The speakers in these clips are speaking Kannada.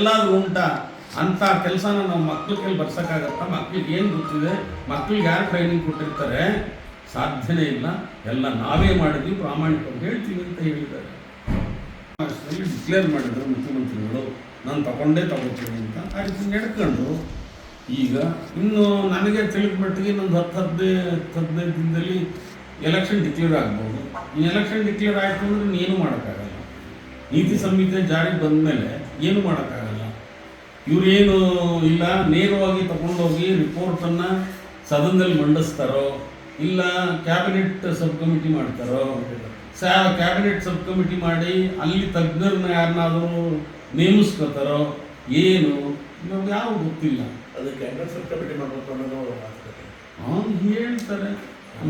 ಎಲ್ಲಾದ್ರೂ ಉಂಟಾ? ಅಂತ ಕೆಲಸನ ನಾವು ಮಕ್ಕಳ ಕೈಲಿ ಬರ್ಸಕ್ಕಾಗತ್ತಾ? ಮಕ್ಳಿಗೆ ಏನು ಗೊತ್ತಿದೆ? ಮಕ್ಳಿಗೆ ಯಾರು ಟ್ರೈನಿಂಗ್ ಕೊಟ್ಟಿರ್ತಾರೆ? ಸಾಧ್ಯನೇ ಇಲ್ಲ. ಎಲ್ಲ ನಾವೇ ಮಾಡಿದ್ವಿ, ಪ್ರಾಮಾಣಿಕವಾಗಿ ಹೇಳ್ತೀವಿ ಅಂತ ಹೇಳಿದ್ದಾರೆ. ಡಿಕ್ಲೇರ್ ಮಾಡಿದ್ರು ಮುಖ್ಯಮಂತ್ರಿಗಳು, ನಾನು ತಗೊಂಡೇ ತಗೋತೀನಿ ಅಂತ ಆ ರೀತಿ ನಡ್ಕೊಂಡು. ಈಗ ಇನ್ನು ನನಗೆ ತಿಳಿದ ಮಟ್ಟಿಗೆ ಇನ್ನೊಂದು ಹತ್ತು ಹದಿನೈದು ಹದಿನೈದು ದಿನದಲ್ಲಿ ಎಲೆಕ್ಷನ್ ಡಿಕ್ಲೇರ್ ಆಗ್ಬೋದು. ಈ ಎಲೆಕ್ಷನ್ ಡಿಕ್ಲೇರ್ ಆಯಿತು ಅಂದರೆ ಇನ್ನೇನು ಮಾಡೋಕ್ಕಾಗಲ್ಲ. ನೀತಿ ಸಂಹಿತೆ ಜಾರಿಗೆ ಬಂದ ಮೇಲೆ ಏನು ಮಾಡೋಕ್ಕಾಗಲ್ಲ? ಇವರೇನು ಇಲ್ಲ ನೇರವಾಗಿ ತಗೊಂಡೋಗಿ ರಿಪೋರ್ಟನ್ನು ಸದನದಲ್ಲಿ ಮಂಡಿಸ್ತಾರೋ ಇಲ್ಲ ಕ್ಯಾಬಿನೆಟ್ ಸಬ್ ಕಮಿಟಿ ಮಾಡ್ತಾರೋ ಸಾ ಕ್ಯಾಬಿನೆಟ್ ಸಬ್ ಕಮಿಟಿ ಮಾಡಿ ಅಲ್ಲಿ ತಜ್ಞರನ್ನ ಯಾರನ್ನಾದರೂ ನೇಮಿಸ್ಕೋತಾರೋ ಏನು ನಮ್ಗೆ ಯಾವ ಗೊತ್ತಿಲ್ಲ. ಅದಕ್ಕೆ ಕ್ಯಾಬಿನೆಟ್ ಸಬ್ ಕಮಿಟಿ ಮಾಡಬೇಕು ಅನ್ನೋದು ಅವ್ನು ಹೇಳ್ತಾರೆ.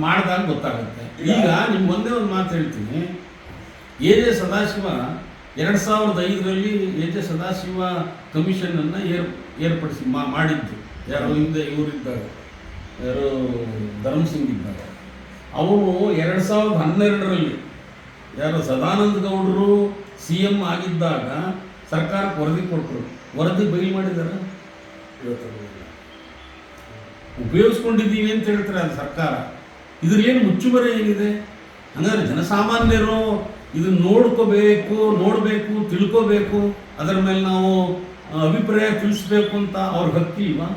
ಮಾಡಿದಾಗ ಗೊತ್ತಾಗುತ್ತೆ. ಈಗ ನಿಮ್ಗೆ ಒಂದೇ ಒಂದು ಮಾತು ಹೇಳ್ತೀನಿ. ಎ ಜೆ ಸದಾಶಿವ ಎರಡು ಸಾವಿರದ ಐದರಲ್ಲಿ ಎಚ್ ಜೆ ಸದಾಶಿವ ಕಮಿಷನನ್ನು ಏರ್ ಏರ್ಪಡಿಸಿ ಮಾ ಮಾಡಿದ್ದು. ಯಾರು ಹಿಂದೆ ಇವರಿದ್ದಾಗ ಯಾರು ಧರ್ಮ್ ಸಿಂಗ್ ಇದ್ದಾಗ ಅವರು ಎರಡು ಸಾವಿರದ ಹನ್ನೆರಡರಲ್ಲಿ ಯಾರು ಸದಾನಂದ ಗೌಡರು ಸಿ ಎಂ ಆಗಿದ್ದಾಗ ಸರ್ಕಾರಕ್ಕೆ ವರದಿ ಕೊಟ್ಟರು ವರದಿ ಬೈಲ್ ಮಾಡಿದ್ದಾರೆ ಉಪಯೋಗಿಸ್ಕೊಂಡಿದ್ದೀವಿ ಅಂತ ಹೇಳ್ತಾರೆ ಅದು ಸರ್ಕಾರ. ಇದ್ರಲ್ಲೇನು ಮುಚ್ಚುಮರೆ ಏನಿದೆ? ಹಂಗಾದ್ರೆ ಜನಸಾಮಾನ್ಯರು ಇದನ್ನ ನೋಡ್ಕೋಬೇಕು, ನೋಡಬೇಕು, ತಿಳ್ಕೋಬೇಕು. ಅದರ ಮೇಲೆ ನಾವು ಅಭಿಪ್ರಾಯ ತಿಳಿಸ್ಬೇಕು ಅಂತ ಅವ್ರ ಹಕ್ಕಿಲ್ವಾ?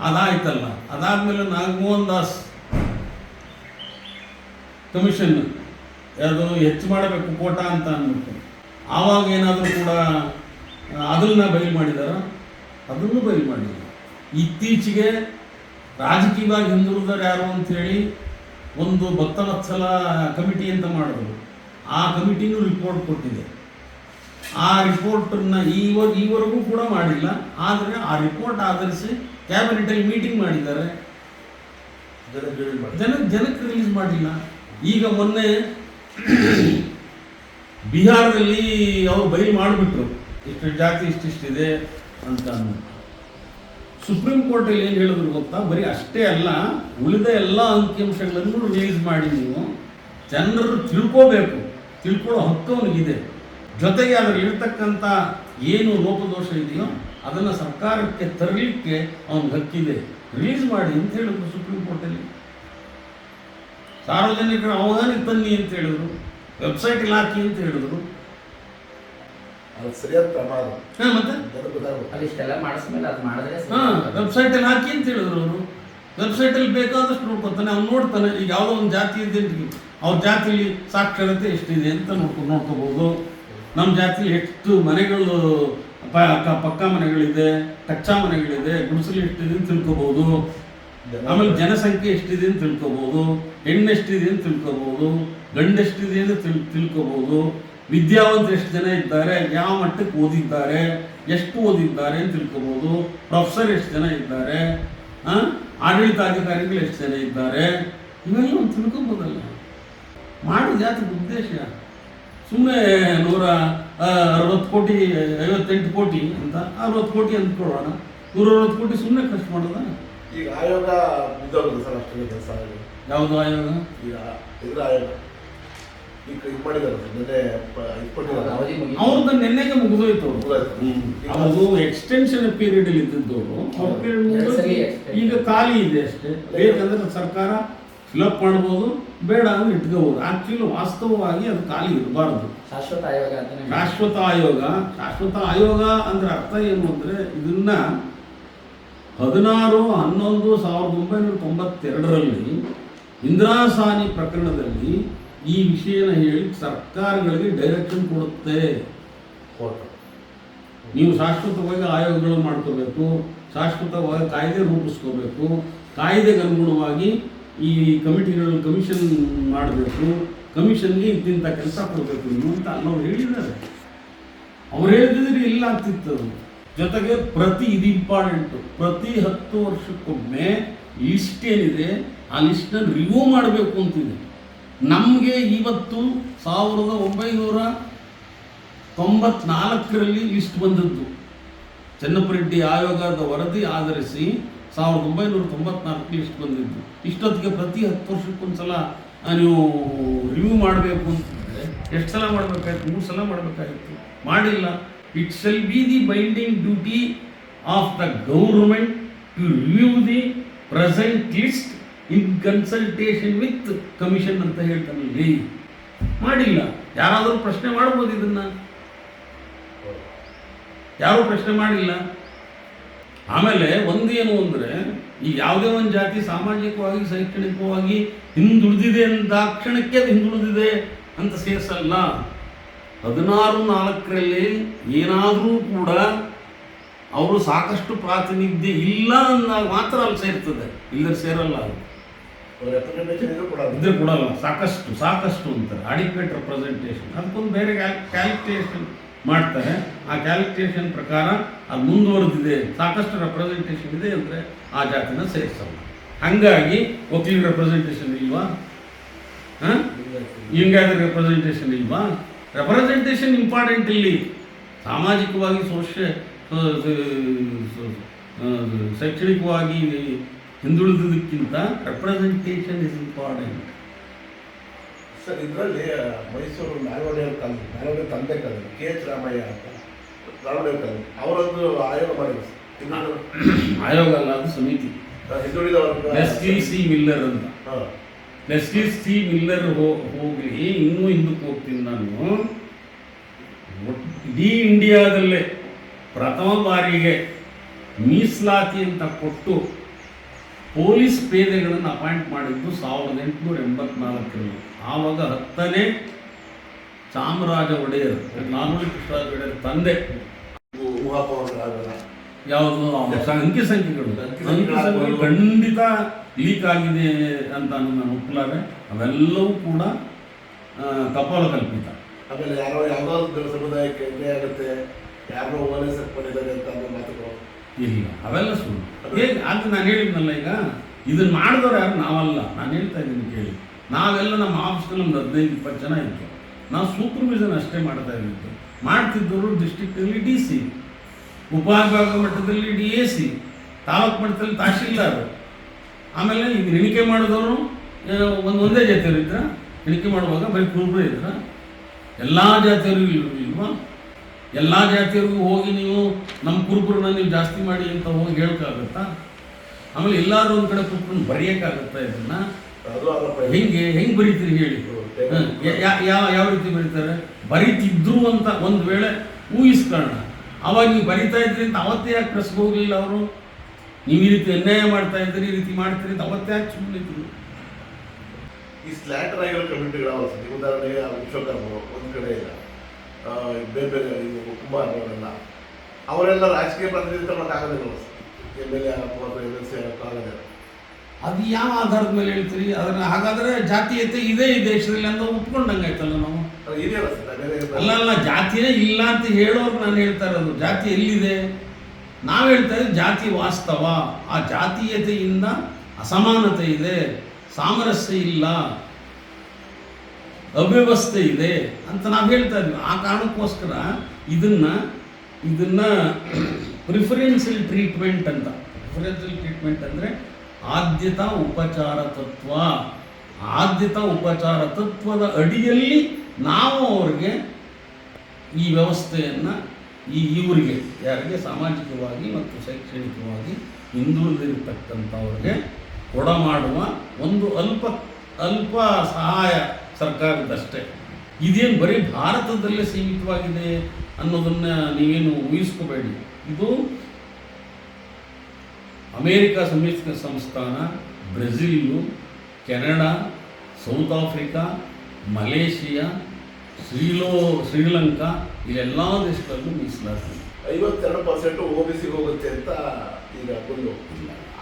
ಅದಾಯ್ತಲ್ಲ. ಅದಾದ್ಮೇಲೆ ನಾಗಮೋಹನ್ ದಾಸ್ ಕಮಿಷನ್ ಅದು ಹೆಚ್ಚು ಮಾಡಬೇಕು ಕೋಟ ಅಂತ ಅಂದ್ಬಿಟ್ಟು. ಆವಾಗ ಏನಾದರೂ ಕೂಡ ಅದನ್ನ ಬಯಲು ಮಾಡಿದಾರ? ಅದನ್ನು ಬಯಲು ಮಾಡಿದ್ರು. ಇತ್ತೀಚೆಗೆ ರಾಜಕೀಯವಾಗಿ ಹಿಂದುಳಿದವರು ಯಾರು ಅಂಥೇಳಿ ಒಂದು ಭಕ್ತವತ್ಸಲ ಕಮಿಟಿ ಅಂತ ಮಾಡಿದ್ರು. ಆ ಕಮಿಟಿನೂ ರಿಪೋರ್ಟ್ ಕೊಟ್ಟಿದೆ. ಆ ರಿಪೋರ್ಟನ್ನ ಈವ, ಈವರೆಗೂ ಕೂಡ ಮಾಡಿಲ್ಲ. ಆದರೆ ಆ ರಿಪೋರ್ಟ್ ಆಧರಿಸಿ ಕ್ಯಾಬಿನೆಟಲ್ಲಿ ಮೀಟಿಂಗ್ ಮಾಡಿದ್ದಾರೆ. ಜನ, ಜನಕ್ಕೆ ರಿಲೀಸ್ ಮಾಡಿಲ್ಲ. ಈಗ ಮೊನ್ನೆ ಬಿಹಾರದಲ್ಲಿ ಅವರು ಬಯಲು ಮಾಡಿಬಿಟ್ರು. ಇಷ್ಟು ಜಾತಿ ಇಷ್ಟಿಷ್ಟಿದೆ ಅಂತ ಸುಪ್ರೀಂ ಕೋರ್ಟಲ್ಲಿ ಏನು ಹೇಳಿದ್ರು ಗೊತ್ತಾ? ಬರೀ ಅಷ್ಟೇ ಅಲ್ಲ, ಉಳಿದ ಎಲ್ಲ ಅಂಕಿಅಂಶಗಳನ್ನು ರಿಲೀಸ್ ಮಾಡಿ ನೀವು. ಜನರು ತಿಳ್ಕೋಬೇಕು. ತಿಳ್ಕೊಳ್ಳೋ ಹಕ್ಕು ಅವನಿಗಿದೆ ಜೊತೆಗೆ ಅದರಲ್ಲಿ ಇರತಕ್ಕಂಥ ಏನು ಲೋಪದೋಷ ಇದೆಯೋ ಅದನ್ನು ಸರ್ಕಾರಕ್ಕೆ ತರಲಿಕ್ಕೆ ಅವನಿಗೆ ಹಕ್ಕಿದೆ. ರಿಲೀಸ್ ಮಾಡಿ ಅಂತ ಹೇಳಿದ್ರು ಸುಪ್ರೀಂ ಕೋರ್ಟಲ್ಲಿ. ಸಾರ್ವಜನಿಕರ ಅವಧಾನಕ್ಕೆ ತನ್ನಿ ಅಂತ ಹೇಳಿದ್ರು. ವೆಬ್ಸೈಟಲ್ಲಿ ಹಾಕಿ ಅಂತ ಹೇಳಿದ್ರು. ಅದು ಸರಿಯಾದ ಪ್ರಮಾಣ. ಹಾಂ ಮತ್ತೆ? ಮಾಡಿಸ್ಮೇಲೆ ಅದು ಮಾಡಿದ್ರೆ. ಹಾಂ ವೆಬ್ಸೈಟಲ್ಲಿ ಹಾಕಿ ಅಂತ ಹೇಳಿದ್ರು ಅವರು. ವೆಬ್ಸೈಟಲ್ಲಿ ಬೇಕಾದಷ್ಟು ನೋಡ್ಕೊತಾನೆ ಅವ್ನು ನೋಡ್ತಾನೆ. ಈಗ ಯಾವುದೋ ಒಂದು ಜಾತಿ ಇದೆ ಅವ್ರ ಜಾತಿಲಿ ಸಾಕ್ಷರತೆ ಎಷ್ಟಿದೆ ಅಂತ ನೋಡ್ಕೊ ನೋಡ್ಕೋಬೋದು. ನಮ್ಮ ಜಾತಿಲಿ ಎಷ್ಟು ಮನೆಗಳು, ಪ ಪಕ್ಕಾ ಮನೆಗಳಿದೆ, ಕಚ್ಚಾ ಮನೆಗಳಿದೆ, ಗುಡಿಸಲು ಎಷ್ಟಿದೆ ಅಂತ ತಿಳ್ಕೊಬೋದು. ಆಮೇಲೆ ಜನಸಂಖ್ಯೆ ಎಷ್ಟಿದೆ ಅಂತ ತಿಳ್ಕೊಬೋದು. ಹೆಣ್ಣು ಎಷ್ಟಿದೆ ಅಂತ ತಿಳ್ಕೊಬೋದು. ಗಂಡೆಷ್ಟಿದೆ ಅಂತ ತಿಳ್ ತಿಳ್ಕೊಬೋದು. ವಿದ್ಯಾವಂತರು ಎಷ್ಟು ಜನ ಇದ್ದಾರೆ, ಯಾವ ಮಟ್ಟಕ್ಕೆ ಓದಿದ್ದಾರೆ, ಎಷ್ಟು ಓದಿದ್ದಾರೆ ಅಂತ ತಿಳ್ಕೊಬೋದು. ಪ್ರೊಫೆಸರ್ ಎಷ್ಟು ಜನ ಇದ್ದಾರೆ? ಆಡಳಿತಾಧಿಕಾರಿಗಳು ಎಷ್ಟು ಜನ ಇದ್ದಾರೆ ಇವೆಲ್ಲ ಒಂದು ತಿಳ್ಕೊಬೋದಲ್ಲ. ಮಾಡೋದು ಯಾತಕ್ಕೆ ಉದ್ದೇಶ. ಸುಮ್ಮನೆ ನೂರ ಅರವತ್ತು ಕೋಟಿ ಐವತ್ತೆಂಟು ಕೋಟಿ ಅಂತ ಅರವತ್ತು ಕೋಟಿ ಅಂದ್ಕೊಳ್ಳೋಣ ನೂರ ಅರವತ್ತು ಕೋಟಿ ಸುಮ್ಮನೆ ಖರ್ಚು ಮಾಡೋದ? ಈಗ ಆಯೋಗ ಬಿದ್ದೋಗಿದೆ ಸರ್ ಅಷ್ಟೇ ಕೆಲಸ ಯಾವುದು ಆಯೋಗ? ಈಗ ಇದ್ರ ಆಯೋಗ. ಈಗ ಇದು ಮಾಡಿದ್ದಾರೆ. ಅವ್ರದ್ದು ನಿನ್ನೆಗೆ ಮುಗಿದೋಯ್ತು. ಅವ್ರದ್ದು ಎಕ್ಸ್ಟೆನ್ಷನ್ ಪೀರಿಯಡ್ ಅಲ್ಲಿ ಮುಗ್ದೋಯ್ತು. extend. ಈಗ ಖಾಲಿ ಇದೆ ಅಷ್ಟೇ. ಬೇಕಂದ್ರೆ ಸರ್ಕಾರ ಫಿಲಪ್ ಮಾಡ್ಬೋದು. ಬೇಡ ಅಂದ್ರೆ ಇಟ್ಕೋಬಹುದು ಆಕ್ಚುಲಿ ವಾಸ್ತವವಾಗಿ ಅದು ಖಾಲಿ ಇರಬಾರ್ದು. ಶಾಶ್ವತ ಆಯೋಗ ಶಾಶ್ವತ ಆಯೋಗ ಶಾಶ್ವತ ಆಯೋಗ ಅಂದ್ರೆ ಅರ್ಥ ಏನು ಅಂದ್ರೆ ಇದನ್ನ ಹದಿನಾರು ಹನ್ನೊಂದು ಸಾವಿರದ ಒಂಬೈನೂರ ತೊಂಬತ್ತೆರಡರಲ್ಲಿ ಇಂದ್ರಾಸಾನಿ ಪ್ರಕರಣದಲ್ಲಿ ಈ ವಿಷಯನ ಹೇಳಿ ಸರ್ಕಾರಗಳಿಗೆ ಡೈರೆಕ್ಷನ್ ಕೊಡುತ್ತೆ. ನೀವು ಶಾಶ್ವತವಾಗಿ ಆಯೋಗಗಳು ಮಾಡ್ಕೋಬೇಕು ಶಾಶ್ವತವಾಗಿ ಕಾಯ್ದೆ ರೂಪಿಸ್ಕೋಬೇಕು. ಕಾಯ್ದೆಗೆ ಅನುಗುಣವಾಗಿ ಈ ಕಮಿಟಿಗಳು ಕಮಿಷನ್ ಮಾಡಬೇಕು ಕಮಿಷನ್ಗೆ ಇಂತಿಂಥ ಕೆಲಸ ಕೊಡಬೇಕು ನೀವು ಅಂತ ಅಲ್ಲವ್ರು ಹೇಳಿದ್ದಾರೆ. ಅವ್ರು ಹೇಳಿದ್ರೆ ಇಲ್ಲ ಅಂತಿತ್ತು ಅದು. ಜೊತೆಗೆ ಪ್ರತಿ ಇದು ಇಂಪಾರ್ಟೆಂಟು ಪ್ರತಿ ಹತ್ತು ವರ್ಷಕ್ಕೊಮ್ಮೆ ಲಿಸ್ಟ್ ಏನಿದೆ, ಆ ಲಿಸ್ಟ್ನ ರಿವ್ಯೂ ಮಾಡಬೇಕು ಅಂತಿದೆ. ನಮಗೆ ಇವತ್ತು ಸಾವಿರದ ಒಂಬೈನೂರ ತೊಂಬತ್ನಾಲ್ಕರಲ್ಲಿ ಲಿಸ್ಟ್ ಬಂದದ್ದು. ಚೆನ್ನಪ್ಪರೆಡ್ಡಿ ಆಯೋಗದ ವರದಿ ಆಧರಿಸಿ ಸಾವಿರದ ಒಂಬೈನೂರ ತೊಂಬತ್ನಾಲ್ಕು ಇಷ್ಟು ಬಂದಿದ್ದು. ಇಷ್ಟೊತ್ತಿಗೆ ಪ್ರತಿ ಹತ್ತು ವರ್ಷಕ್ಕೊಂದ್ಸಲ ಸಲ ನೀವು ರಿವ್ಯೂ ಮಾಡಬೇಕು ಅಂತಂದರೆ ಎಷ್ಟು ಸಲ ಮಾಡಬೇಕಾಯ್ತು? ಮೂರು ಸಲ ಮಾಡಬೇಕಾಗಿತ್ತು. ಮಾಡಿಲ್ಲ. It shall be the binding duty of the government to review the present list in consultation with commission ಅಂತ ಹೇಳ್ತಾನಲ್ಲಿ ಮಾಡಿಲ್ಲ. ಯಾರಾದರೂ ಪ್ರಶ್ನೆ ಮಾಡ್ಬೋದು ಇದನ್ನು? ಯಾರೂ ಪ್ರಶ್ನೆ ಮಾಡಿಲ್ಲ. ಆಮೇಲೆ ಒಂದೇನು ಅಂದರೆ ಈ ಯಾವುದೇ ಒಂದು ಜಾತಿ ಸಾಮಾಜಿಕವಾಗಿ ಶೈಕ್ಷಣಿಕವಾಗಿ ಹಿಂದುಳಿದಿದೆ ಅಂತಾಕ್ಷಣಕ್ಕೆ ಅದು ಹಿಂದುಳಿದಿದೆ ಅಂತ ಸೇರಿಸಲ್ಲ. ಹದಿನಾರು ನಾಲ್ಕರಲ್ಲಿ ಏನಾದರೂ ಕೂಡ ಅವರು ಸಾಕಷ್ಟು ಪ್ರಾತಿನಿಧ್ಯ ಇಲ್ಲ ಅಂದಾಗ ಮಾತ್ರ ಅಲ್ಲಿ ಸೇರ್ತದೆ. ಇಲ್ಲದ್ರೆ ಸೇರಲ್ಲ ಅದು. ಇದ್ರೆ ಕೊಡಲ್ಲ ಸಾಕಷ್ಟು ಸಾಕಷ್ಟು ಅಂತಾರೆ. ಅಡಿಕ್ವೇಟ್ ರೆಪ್ರೆಸೆಂಟೇಷನ್ ಅದಕ್ಕೊಂದು ಬೇರೆ ಕ್ಯಾಲ್ಕುಲೇಷನ್ ಮಾಡ್ತಾರೆ. ಆ ಕ್ಯಾಲ್ಕುಲೇಷನ್ ಪ್ರಕಾರ ಅದು ಮುಂದುವರೆದಿದೆ. ಸಾಕಷ್ಟು ರೆಪ್ರೆಸೆಂಟೇಷನ್ ಇದೆ ಅಂದರೆ ಆ ಜಾತಿನ ಸೇರಿಸಲ್ಲ ಹಾಗಾಗಿ ವಕೀಲ ರೆಪ್ರೆಸೆಂಟೇಷನ್ ಇಲ್ವಾ? ಹಾಂ? ಹಿಂಗಾದ್ರೆ ರೆಪ್ರೆಸೆಂಟೇಷನ್ ಇಲ್ವಾ? ರೆಪ್ರೆಸೆಂಟೇಷನ್ ಇಂಪಾರ್ಟೆಂಟ್ ಇಲ್ಲಿ. ಸಾಮಾಜಿಕವಾಗಿ ಸೋಷ್ಯ ಶೈಕ್ಷಣಿಕವಾಗಿ ಹಿಂದುಳಿದುದಕ್ಕಿಂತ ರೆಪ್ರೆಸೆಂಟೇಷನ್ ಇಸ್ ಇಂಪಾರ್ಟೆಂಟ್ ಸರ್ ಇದರಲ್ಲಿ ಮೈಸೂರು ನಾಲ್ವಡಿಯವ್ರ ಕಾಲ ನಾಲ್ವಡಿ ತಂದೆ ಕಾಲದ ಕೆ ಎಚ್ ರಾಮಯ್ಯ ಅಂತ ನಾಲ್ವಡಿಯವ್ರ ಕಾಲ ಅವರೊಂದು ಆಯೋಗ ಮಾಡಿದ್ರು ಸರ್. ಆಯೋಗ ಅಲ್ಲ ಅದು ಸಮಿತಿ. ಹಿಂದುಳಿದ ವರ್ಗ ಲೆಸ್ಲಿ ಸಿ ಮಿಲ್ಲರ್ ಅಂತ. ನೆಸ್ಟಿ ಸಿ ಮಿಲ್ಲರ್ ಹೋ- ಹೋಗ್ಲಿ ಇನ್ನೂ ಹಿಂದಕ್ಕೆ ಹೋಗ್ತೀನಿ ನಾನು. ಇಡೀ ಇಂಡಿಯಾದಲ್ಲೇ ಪ್ರಥಮ ಬಾರಿಗೆ ಮೀಸಲಾತಿ ಅಂತ ಕೊಟ್ಟು ಪೊಲೀಸ್ ಪೇದೆಗಳನ್ನು ಅಪಾಯಿಂಟ್ ಮಾಡಿದ್ದು ಸಾವಿರದ ಎಂಟುನೂರ ಎಂಬತ್ನಾಲ್ಕರಲ್ಲಿ. ಆವಾಗ ಹತ್ತನೇ ಚಾಮರಾಜ ಒಡೆಯರ್ ನಾನೂರು ಕೃಷ್ಣರಾಜ ಒಡೆಯರ್ ತಂದೆ. ಯಾವುದು? ಅಂಕಿ ಸಂಖ್ಯೆಗಳು. ಅಂಕಿ ಸಂಖ್ಯೆಗಳು ಖಂಡಿತ ಲೀಕ್ ಆಗಿದೆ ಅಂತ ನಾನು ಒಪ್ಪಲಾರೆ. ಅವೆಲ್ಲವೂ ಕೂಡ ಕಪಾಲ ಕಲ್ಪಿತ. ಆಮೇಲೆ ಯಾರೋ ಯಾವುದೋ ಸಮುದಾಯಕ್ಕೆ ಆಗುತ್ತೆ ಯಾರೋ ಓಲೈಸ್ ಪಡೆದಾರೆ ಅಂತ ಮಾತುಗಳು. ಇಲ್ಲ, ಅವೆಲ್ಲ ಸುಳ್ಳು. ಹೇಗೆ? ಅಂತ ನಾನು ಹೇಳಿದ್ನಲ್ಲ ಈಗ ಇದನ್ನು ಮಾಡಿದವ್ರು ಯಾರು? ನಾವಲ್ಲ. ನಾನು ಹೇಳ್ತಾ ಇದ್ದೀನಿ ಕೇಳಿ. ನಾವೆಲ್ಲ ನಮ್ಮ ಆಫೀಸ್ನಲ್ಲಿ ಒಂದು ಹದಿನೈದು, ಇಪ್ಪತ್ತು ಜನ ಇತ್ತು ನಾವು ಸೂಪರ್ವಿಷನ್ ಅಷ್ಟೇ ಮಾಡ್ತಾ ಇದ್ದಿದ್ದು. ಮಾಡ್ತಿದ್ದವರು ಡಿಸ್ಟಿಕ್ನಲ್ಲಿ ಡಿ ಸಿ ಉಪವಿಭಾಗ ಮಟ್ಟದಲ್ಲಿ ಡಿ ಎ ಸಿ ತಾಲೂಕು ಮಟ್ಟದಲ್ಲಿ ತಹಶೀಲ್ದಾರ್. ಆಮೇಲೆ ಈಗ ಎಣಿಕೆ ಮಾಡಿದವರು ಒಂದು, ಒಂದೇ ಜಾತಿಯವರು ಇದ್ರ. ಎಣಿಕೆ ಮಾಡುವಾಗ ಬರೀ ಕುರುಬರೇ ಇದ್ರ. ಎಲ್ಲ ಜಾತಿಯವರು ಇಲ್ವಾ? ಎಲ್ಲ ಜಾತಿಯವ್ರಿಗೂ ಹೋಗಿ ನೀವು ನಮ್ಮ ಕುರುಬರನ್ನ ನೀವು ಜಾಸ್ತಿ ಮಾಡಿ ಅಂತ ಹೋಗಿ ಹೇಳೋಕ್ಕಾಗತ್ತಾ? ಆಮೇಲೆ ಎಲ್ಲಾರು ಒಂದು ಕಡೆ ಕುರುಬರನ್ನ ಬರೆಯೋಕ್ಕಾಗತ್ತಾ ಇದನ್ನ. ಹೆಂಗೆ ಹೆಂಗೆ ಬರೀತೀರಿ ಹೇಳಿ? ಯಾವ ಯಾವ ರೀತಿ ಬರೀತಾರೆ? ಬರೀತಿದ್ರು ಅಂತ ಒಂದು ವೇಳೆ ಊಹಿಸ್ಕೊಳ್ಳೋಣ ಅವಾಗ ನೀವು ಬರಿತಾ ಇದ್ರಿ ಅಂತ ಅವತ್ತೇ ಯಾಕೆ ಪ್ರೆಸ್ಗೆ ಹೋಗಲಿಲ್ಲ ಅವರು? ನೀವು ಈ ರೀತಿ ಅನ್ಯಾಯ ಮಾಡ್ತಾ ಇದ್ರಿ ಈ ರೀತಿ ಮಾಡ್ತೀರಿ ಅಂತ ಅವತ್ತೇ ಯಾಕೆ ಸುಮ್ಮನಿದ್ರು ಈ ಸ್ಲ್ಯಾಟರ್ ಆಗಿರೋ ಕಮ್ಯುನಿಟಿಗಳು ಈಗ ಉದಾಹರಣೆಗೆ ಆ ವಿಶ್ವಕರ್ಮ ಒಂದು ಕಡೆ ಇಲ್ಲ. ಬೇರೆ ಬೇರೆ ಇವು ಕುಮಾರ್ ಅವರೆಲ್ಲ ಅವರೆಲ್ಲ ರಾಜಕೀಯ ಪ್ರಾತಿನಿಧ್ಯ ಮಾಡೋಕ್ಕಾಗೋದಿಲ್ಲ ಎಂ ಎಲ್ ಎ ಆಗಬಹುದು ಎಂ ಎಲ್ ಸಿ ಅದು ಯಾವ ಆಧಾರದ ಮೇಲೆ ಹೇಳ್ತೀರಿ? ಅದನ್ನ ಹಾಗಾದ್ರೆ ಜಾತೀಯತೆ ಇದೆ ಈ ದೇಶದಲ್ಲಿ ಅಂತ ಒಪ್ಕೊಂಡಂಗಾಯ್ತಲ್ಲ ನಾವು? ಇದೆಯಲ್ಲ ಸರ್ ಅಲ್ಲ ಅಲ್ಲ ಜಾತಿನೇ ಇಲ್ಲ ಅಂತ ಹೇಳೋರು ನಾನು ಹೇಳ್ತಾ ಇರೋದು. ಜಾತಿ ಎಲ್ಲಿದೆ? ನಾವು ಹೇಳ್ತಾ ಇದ್ದೀವಿ ಜಾತಿ ವಾಸ್ತವ. ಆ ಜಾತೀಯತೆಯಿಂದ ಅಸಮಾನತೆ ಇದೆ. ಸಾಮರಸ್ಯ ಇಲ್ಲ. ಅವ್ಯವಸ್ಥೆ ಇದೆ ಅಂತ ನಾವು ಹೇಳ್ತಾ ಇದ್ವಿ. ಆ ಕಾರಣಕ್ಕೋಸ್ಕರ ಇದನ್ನ ಇದನ್ನ ಪ್ರಿಫರೆನ್ಸಿಯಲ್ ಟ್ರೀಟ್ಮೆಂಟ್ ಅಂತ. ಪ್ರಿಫರೆನ್ಸಿಯಲ್ ಟ್ರೀಟ್ಮೆಂಟ್ ಅಂದರೆ ಆದ್ಯತಾ ಉಪಚಾರ ತತ್ವ. ಆದ್ಯತಾ ಉಪಚಾರ ತತ್ವದ ಅಡಿಯಲ್ಲಿ ನಾವು ಅವ್ರಿಗೆ ಈ ವ್ಯವಸ್ಥೆಯನ್ನು ಈ ಇವರಿಗೆ, ಯಾರಿಗೆ ಸಾಮಾಜಿಕವಾಗಿ ಮತ್ತು ಶೈಕ್ಷಣಿಕವಾಗಿ ಹಿಂದುಳಿದಿರತಕ್ಕಂಥವ್ರಿಗೆ ಕೊಡಮಾಡುವ ಒಂದು ಅಲ್ಪ ಅಲ್ಪ ಸಹಾಯ ಸರ್ಕಾರದಷ್ಟೇ. ಇದೇನು ಬರೀ ಭಾರತದಲ್ಲೇ ಸೀಮಿತವಾಗಿದೆ ಅನ್ನೋದನ್ನು ನೀವೇನು ಊಹಿಸ್ಕೋಬೇಡಿ. ಇದು ಅಮೇರಿಕ ಸಂಯುಕ್ತ ಸಂಸ್ಥಾನ Brazil Canada South Africa Malaysia ಶ್ರೀಲೋ Sri Lanka ಇಲ್ಲೆಲ್ಲ ದೇಶಗಳಲ್ಲೂ ಮೀಸಲಾತಿ. ಐವತ್ತೆರಡು ಪರ್ಸೆಂಟ್ ಒ ಬಿ ಸಿಗೆ ಹೋಗುತ್ತೆ ಅಂತ ಈಗ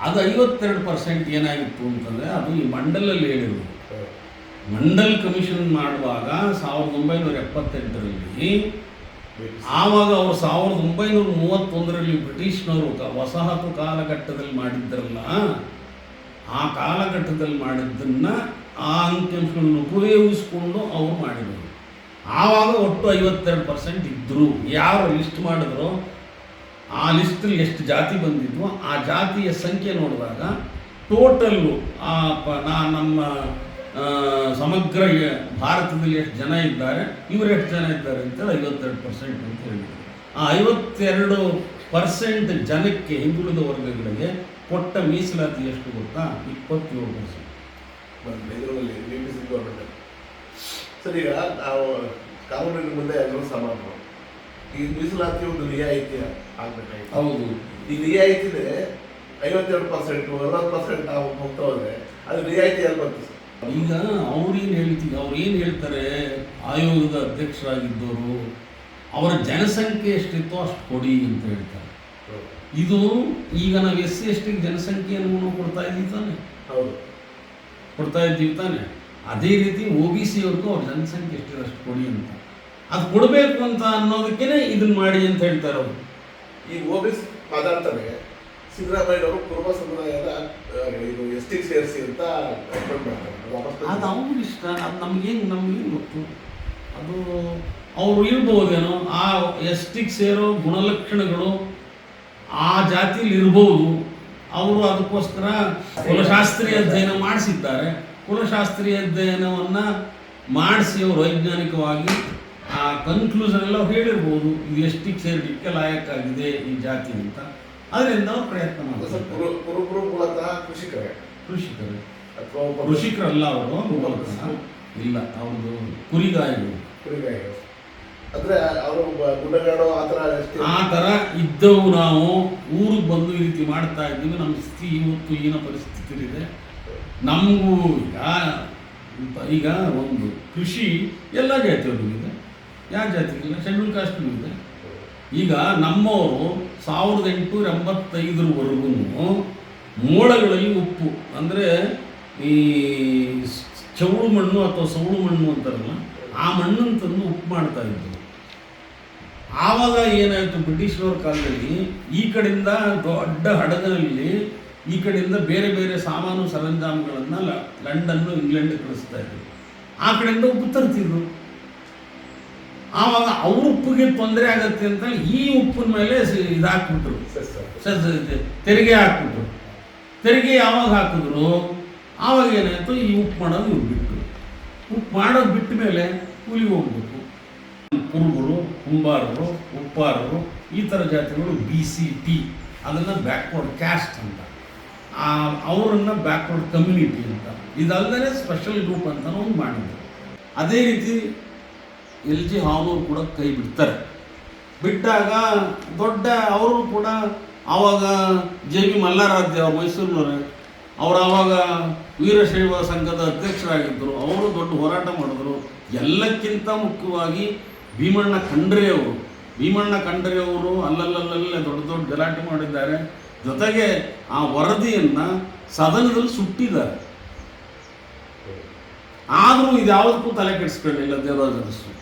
ಅದು ಐವತ್ತೆರಡು ಪರ್ಸೆಂಟ್ ಏನಾಗಿತ್ತು ಅಂತಂದರೆ ಅದು ಈ ಮಂಡಲಲ್ಲಿ ಹೇಳಿರೋದು. ಮಂಡಲ್ ಕಮಿಷನ್ ಮಾಡುವಾಗ ಸಾವಿರದ ಒಂಬೈನೂರ ಎಪ್ಪತ್ತೆಂಟರಲ್ಲಿ, ಆವಾಗ ಅವರು ಸಾವಿರದ ಒಂಬೈನೂರ ಮೂವತ್ತೊಂದರಲ್ಲಿ ಬ್ರಿಟಿಷ್ನವರು ವಸಾಹತು ಕಾಲಘಟ್ಟದಲ್ಲಿ ಮಾಡಿದ್ದರಲ್ಲ, ಆ ಕಾಲಘಟ್ಟದಲ್ಲಿ ಮಾಡಿದ್ದನ್ನು ಆ ಅಂಕಿಅಂಶಗಳನ್ನು ಉಪಯೋಗಿಸ್ಕೊಂಡು ಅವರು ಮಾಡಿದರು. ಆವಾಗ ಒಟ್ಟು ಐವತ್ತೆರಡು ಪರ್ಸೆಂಟ್ ಇದ್ದರು ಯಾರು ಲಿಸ್ಟ್ ಮಾಡಿದ್ರು? ಆ ಲಿಸ್ಟಲ್ಲಿ ಎಷ್ಟು ಜಾತಿ ಬಂದಿದ್ವು ಆ ಜಾತಿಯ ಸಂಖ್ಯೆ ನೋಡಿದಾಗ ಟೋಟಲ್ಲು ಆ ಪ ನಾ ನಮ್ಮ ಸಮಗ್ರ ಭಾರತದಲ್ಲಿ ಎಷ್ಟು ಜನ ಇದ್ದಾರೆ ಇವರು ಎಷ್ಟು ಜನ ಇದ್ದಾರೆ ಅಂತೇಳಿ ಐವತ್ತೆರಡು ಪರ್ಸೆಂಟ್ ಅಂತ ಹೇಳಿದರು. ಆ ಐವತ್ತೆರಡು ಪರ್ಸೆಂಟ್ ಜನಕ್ಕೆ ಹಿಂದುಳಿದ ವರ್ಗಗಳಿಗೆ ಕೊಟ್ಟ ಮೀಸಲಾತಿ ಎಷ್ಟು ಗೊತ್ತಾ? ಇಪ್ಪತ್ತೇಳು ಪರ್ಸೆಂಟ್ ಬೆಂಗಳೂರಲ್ಲಿ B P C government sir ಈಗ ನಾವು ಕಾನೂನಿನ ಮುಂದೆ ಎಲ್ಲರೂ ಸಮಾನ ಈ ಮೀಸಲಾತಿ ಒಂದು ರಿಯಾಯಿತಿ ಆಗ್ಬೇಕಾಗಿತ್ತು ಹೌದು. ಈ ರಿಯಾಯಿತಿನೇ ಐವತ್ತೆರಡು ಪರ್ಸೆಂಟ್ ಅರವತ್ತು ಪರ್ಸೆಂಟ್ ಹೋಗ್ತಾ ಹೋದ್ರೆ ಅದು ರಿಯಾಯಿತಿ ಎಲ್ಲಿ ಬರ್ತದೆ ಸರ್ ಈಗ ಅವ್ರೇನು ಹೇಳ್ತೀವಿ ಅವ್ರು ಏನು ಹೇಳ್ತಾರೆ? ಆಯೋಗದ ಅಧ್ಯಕ್ಷರಾಗಿದ್ದವರು ಅವರ ಜನಸಂಖ್ಯೆ ಎಷ್ಟಿತ್ತೋ ಅಷ್ಟು ಕೊಡಿ ಅಂತ ಹೇಳ್ತಾರೆ. ಇದು ಈಗ ನಾವು ಎಸ್ ಸಿ ಎಸ್ ಟಿಗೆ ಜನಸಂಖ್ಯೆಯನ್ನು ಕೊಡ್ತಾ ಇದ್ದೀವಿ ತಾನೆ. ಹೌದು. ಕೊಡ್ತಾ ಇದ್ದೀವಿ ತಾನೆ. ಅದೇ ರೀತಿ ಒ ಬಿ ಸಿ ಅವ್ರಿಗೂ ಅವ್ರ ಜನಸಂಖ್ಯೆ ಎಷ್ಟಿದೆ ಅಷ್ಟು ಕೊಡಿ ಅಂತ. ಅದು ಕೊಡಬೇಕು ಅಂತ ಅನ್ನೋದಕ್ಕೇನೆ ಇದನ್ನ ಮಾಡಿ ಅಂತ ಹೇಳ್ತಾರೆ ಅವರು. ಈ ಒ ಬಿ ಸಿ ಪದಾರ್ಥವೇ ಸಿದ್ದರಾಮಯ್ಯವರು ಕುರುಬ ಸಮುದಾಯದ ಇದು ಎಸ್ ಟಿ ಸೇರಿಸಿ ಅಂತ ಮಾಡ್ತಾರೆ. ಅದು ಅವ್ರ ಇಷ್ಟ ಅದು ನಮಗೇನು ನಮಗೆ ಗೊತ್ತು? ಅದು ಅವರು ಇರ್ಬೋದೇನೋ ಆ ಎಸ್ಟಿಗೆ ಸೇರೋ ಗುಣಲಕ್ಷಣಗಳು ಆ ಜಾತಿಯಲ್ಲಿ ಇರ್ಬೋದು. ಅವರು ಅದಕ್ಕೋಸ್ಕರ ಕುಲಶಾಸ್ತ್ರೀಯ ಅಧ್ಯಯನ ಮಾಡಿಸಿದ್ದಾರೆ. ಕುಲಶಾಸ್ತ್ರೀಯ ಅಧ್ಯಯನವನ್ನು ಮಾಡಿಸಿ ಅವರು ವೈಜ್ಞಾನಿಕವಾಗಿ ಆ ಕನ್ಕ್ಲೂಷನ್ ಎಲ್ಲ ಹೇಳಿರ್ಬೋದು. ಇದು ಎಷ್ಟಿಗೆ ಸೇರಲಿಕ್ಕೆ ಲಾಯಕ್ಕಾಗಿದೆ ಈ ಜಾತಿ ಅಂತ. ಅದರಿಂದ ಅವ್ರು ಪ್ರಯತ್ನ ಮಾಡ್ತಾರೆ ಕೃಷಿಕರೇ. ಕೃಷಿಕರು. ಅಥವಾ ಒಬ್ಬ ಕೃಷಿಕರಲ್ಲ ಅವರು. ಇಲ್ಲ ಅವ್ರದ್ದು ಕುರಿಗಾಯಿಗಳು ಕುರಿಗಾಯಿಗಳು ಅಂದ್ರೆ ಅವರು ಗುಡ್ಡಗಾಡು ಆ ಥರ ಆ ಥರ ಇದ್ದವು ನಾವು ಊರಿಗೆ ಬಂದು ಈ ರೀತಿ ಮಾಡ್ತಾ ಇದ್ದೀವಿ. ನಮ್ಮ ಸ್ಥಿತಿ ಇವತ್ತು ಏನ ಪರಿಸ್ಥಿತಿ ಇದೆ ನಮಗೂ ಈಗ ಈಗ ಒಂದು ಕೃಷಿ ಎಲ್ಲ ಜಾತಿಯವ್ರಿಗೂ ಇದೆ. ಯಾವ ಜಾತಿಗಿಲ್ಲ? ಶೆಡ್ಯೂಲ್ ಕಾಸ್ಟ್ಗೂ ಇದೆ. ಈಗ ನಮ್ಮವರು ಸಾವಿರದ ಎಂಟುನೂರ ಎಂಬತ್ತೈದರವರೆಗೂ ಮೋಡಗಳಲ್ಲಿ ಉಪ್ಪು. ಅಂದರೆ ಈ ಚೌಳು ಮಣ್ಣು ಅಥವಾ ಸೌಳು ಮಣ್ಣು ಅಂತಾರಲ್ಲ ಆ ಮಣ್ಣನ್ನು ತಂದು ಉಪ್ಪು ಮಾಡ್ತಾ ಇದ್ರು. ಆವಾಗ ಏನಾಯಿತು ಬ್ರಿಟಿಷರ ಕಾಲದಲ್ಲಿ ಈ ಕಡೆಯಿಂದ ದೊಡ್ಡ ಹಡಗಲ್ಲಿ ಈ ಕಡೆಯಿಂದ ಬೇರೆ ಬೇರೆ ಸಾಮಾನು ಸರಂಜಾಮುಗಳನ್ನು ಲಂಡನ್ನು ಇಂಗ್ಲೆಂಡ್ ಕಳಿಸ್ತಾ ಇದ್ರು. ಆ ಕಡೆಯಿಂದ ಉಪ್ಪು ತರ್ತಿದ್ರು. ಆವಾಗ ಅವ್ರ ಉಪ್ಪಿಗೆ ತೊಂದರೆ ಆಗತ್ತೆ ಅಂತ ಈ ಉಪ್ಪಿನ ಮೇಲೆ ಇದಾಕ್ಬಿಟ್ರು. ಇದು ಹಾಕ್ಬಿಟ್ರು ತೆರಿಗೆ ಹಾಕ್ಬಿಟ್ರು. ತೆರಿಗೆ ಯಾವಾಗ ಹಾಕಿದ್ರು? ಆವಾಗ ಏನಾಯಿತು? ಈ ಉಪ್ಪು ಮಾಡೋದು ಇವ್ರು ಬಿಟ್ಟು. ಉಪ್ಪು ಮಾಡೋದು ಬಿಟ್ಟ ಮೇಲೆ ಹುಲಿ ಹೋಗ್ಬೇಕು. ಕುರುಬರು, ಕುಂಬಾರರು ಉಪ್ಪಾರರು ಈ ಥರ ಜಾತಿಗಳು ಬಿ ಸಿ ಟಿ ಅದನ್ನು ಬ್ಯಾಕ್ವರ್ಡ್ ಕ್ಯಾಸ್ಟ್ ಅಂತ. ಅವರನ್ನು ಬ್ಯಾಕ್ವರ್ಡ್ ಕಮ್ಯುನಿಟಿ ಅಂತ. ಇದಲ್ಲದೆ ಸ್ಪೆಷಲ್ ಗ್ರೂಪ್ ಅಂತ ಒಂದು ಮಾಡಿದ್ರು. ಅದೇ ರೀತಿ ಎಲ್ ಜಿ ಹಾವೂರು ಕೂಡ ಕೈ ಬಿಡ್ತಾರೆ. ಬಿಟ್ಟಾಗ ದೊಡ್ಡ, ಅವರು ಕೂಡ ಆವಾಗ ಜೆ ಬಿ ಮಲ್ಲಾರಾಧ್ಯ, ಮೈಸೂರಿನವರೇ ಅವರು ಆವಾಗ ವೀರಶೈವ ಸಂಘದ ಅಧ್ಯಕ್ಷರಾಗಿದ್ದರು, ಅವರು ದೊಡ್ಡ ಹೋರಾಟ ಮಾಡಿದ್ರು. ಎಲ್ಲಕ್ಕಿಂತ ಮುಖ್ಯವಾಗಿ ಭೀಮಣ್ಣ ಖಂಡ್ರೆಯವರು ಭೀಮಣ್ಣ ಖಂಡ್ರೆಯವರು ಅಲ್ಲಲ್ಲಲ್ಲಲ್ಲೇ ದೊಡ್ಡ ದೊಡ್ಡ ಗಲಾಟೆ ಮಾಡಿದ್ದಾರೆ. ಜೊತೆಗೆ ಆ ವರದಿಯನ್ನು ಸದನದಲ್ಲಿ ಸುಟ್ಟಿದ್ದಾರೆ. ಆದರೂ ಇದು ಯಾವುದಕ್ಕೂ ತಲೆ ಕೆಡಿಸ್ಕೊಳ್ಳಿಲ್ಲ ದೇವರಾಜ ಅರಸು